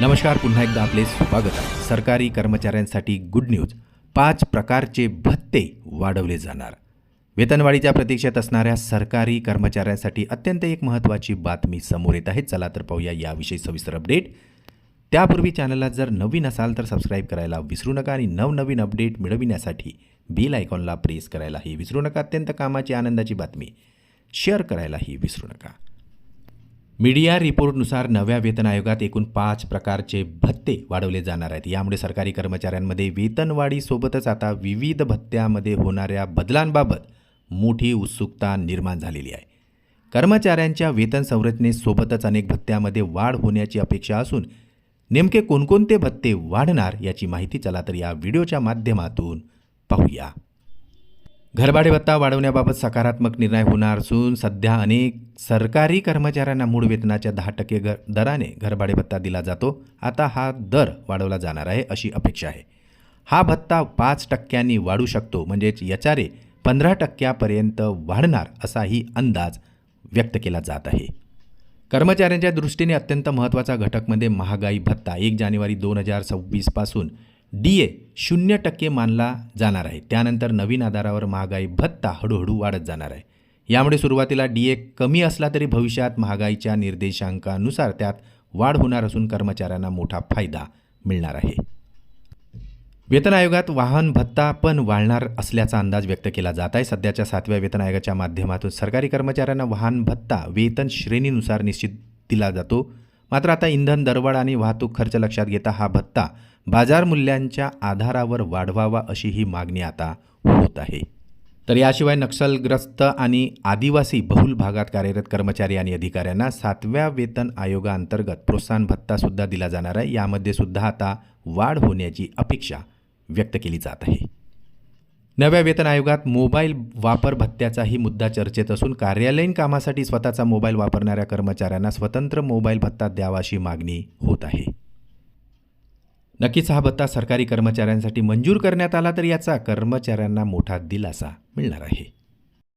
नमस्कार पुन्हा एकदा आपले स्वागत आहे. सरकारी कर्मचाऱ्यांसाठी गुड न्यूज पाच प्रकारचे भत्ते वाढवले जाणार. वेतनवाढीच्या प्रतीक्षेत असणाऱ्या सरकारी कर्मचाऱ्यांसाठी अत्यंत एक महत्त्वाची बातमी समोर येत आहे. चला तर पाहूया याविषयी सविस्तर अपडेट त्यापूर्वी चॅनलला जर नवीन असाल तर सबस्क्राईब करायला विसरू नका आणि नवनवीन अपडेट मिळविण्यासाठी बेल आयकॉनला प्रेस करायलाही विसरू नका. अत्यंत कामाची आनंदाची बातमी. शेअर करायलाही विसरू नका. मीडिया रिपोर्टनुसार नव्या वेतन आयोगात एकूण पाच प्रकारचे भत्ते वाढवले जाणार आहेत. यामुळे सरकारी कर्मचाऱ्यांमध्ये वेतनवाढीसोबतच आता विविध भत्त्यामध्ये होणाऱ्या बदलांबाबत मोठी उत्सुकता निर्माण झालेली आहे. कर्मचाऱ्यांच्या वेतन संरचनेसोबतच अनेक भत्त्यामध्ये वाढ होण्याची अपेक्षा असून नेमके कोणकोणते भत्ते वाढणार याची माहिती चला तर या व्हिडिओच्या माध्यमातून पाहूया. घरभाडे भत्ता वाढवण्याबाबत सकारात्मक निर्णय होणार असून सध्या अनेक सरकारी कर्मचाऱ्यांना मूळ वेतनाच्या दहा टक्के घर दराने घरभाडे भत्ता दिला जातो. आता हा दर वाढवला जाणार आहे अशी अपेक्षा आहे. हा भत्ता पाच टक्क्यांनी वाढू शकतो म्हणजेच याच्यारे पंधरा टक्क्यापर्यंत वाढणार असाही अंदाज व्यक्त केला जात आहे. कर्मचाऱ्यांच्या दृष्टीने अत्यंत महत्त्वाचा घटक म्हणजे महागाई भत्ता एक जानेवारी दोन हजार सव्वीसपासून डी ए शून्य टक्के मानला जाणार आहे. त्यानंतर नवीन आधारावर महागाई भत्ता हळूहळू वाढत जाणार आहे. यामुळे सुरुवातीला डी ए कमी असला तरी भविष्यात महागाईच्या निर्देशांकानुसार त्यात वाढ होणार असून कर्मचाऱ्यांना मोठा फायदा मिळणार आहे. वेतन आयोगात वाहन भत्ता पण वाढणार असल्याचा अंदाज व्यक्त केला जात आहे. सध्याच्या सातव्या वेतन आयोगाच्या माध्यमातून सरकारी कर्मचाऱ्यांना वाहन भत्ता वेतन श्रेणीनुसार निश्चित दिला जातो. मात्र आता इंधन दरवाढ आणि वाहतूक खर्च लक्षात घेता हा भत्ता बाजार मूल्यांच्या आधारावर वाढवावा अशी ही मागणी आता होत आहे. तर याशिवाय नक्षलग्रस्त आणि आदिवासी बहुल भागात कार्यरत कर्मचारी आणि अधिकाऱ्यांना सातव्या वेतन आयोगाअंतर्गत प्रोत्साहन भत्तासुद्धा दिला जाणार आहे. यामध्ये सुद्धा आता वाढ होण्याची अपेक्षा व्यक्त केली जात आहे. नव्या वेतन आयोगात मोबाईल वापर भत्त्याचाही मुद्दा चर्चेत असून कार्यालयीन कामासाठी स्वतःचा मोबाईल वापरणाऱ्या कर्मचाऱ्यांना स्वतंत्र मोबाईल भत्ता द्यावा अशी मागणी होत आहे. नक्कीच हा भत्ता सरकारी कर्मचाऱ्यांसाठी मंजूर करण्यात आला तर याचा कर्मचाऱ्यांना मोठा दिलासा मिळणार आहे.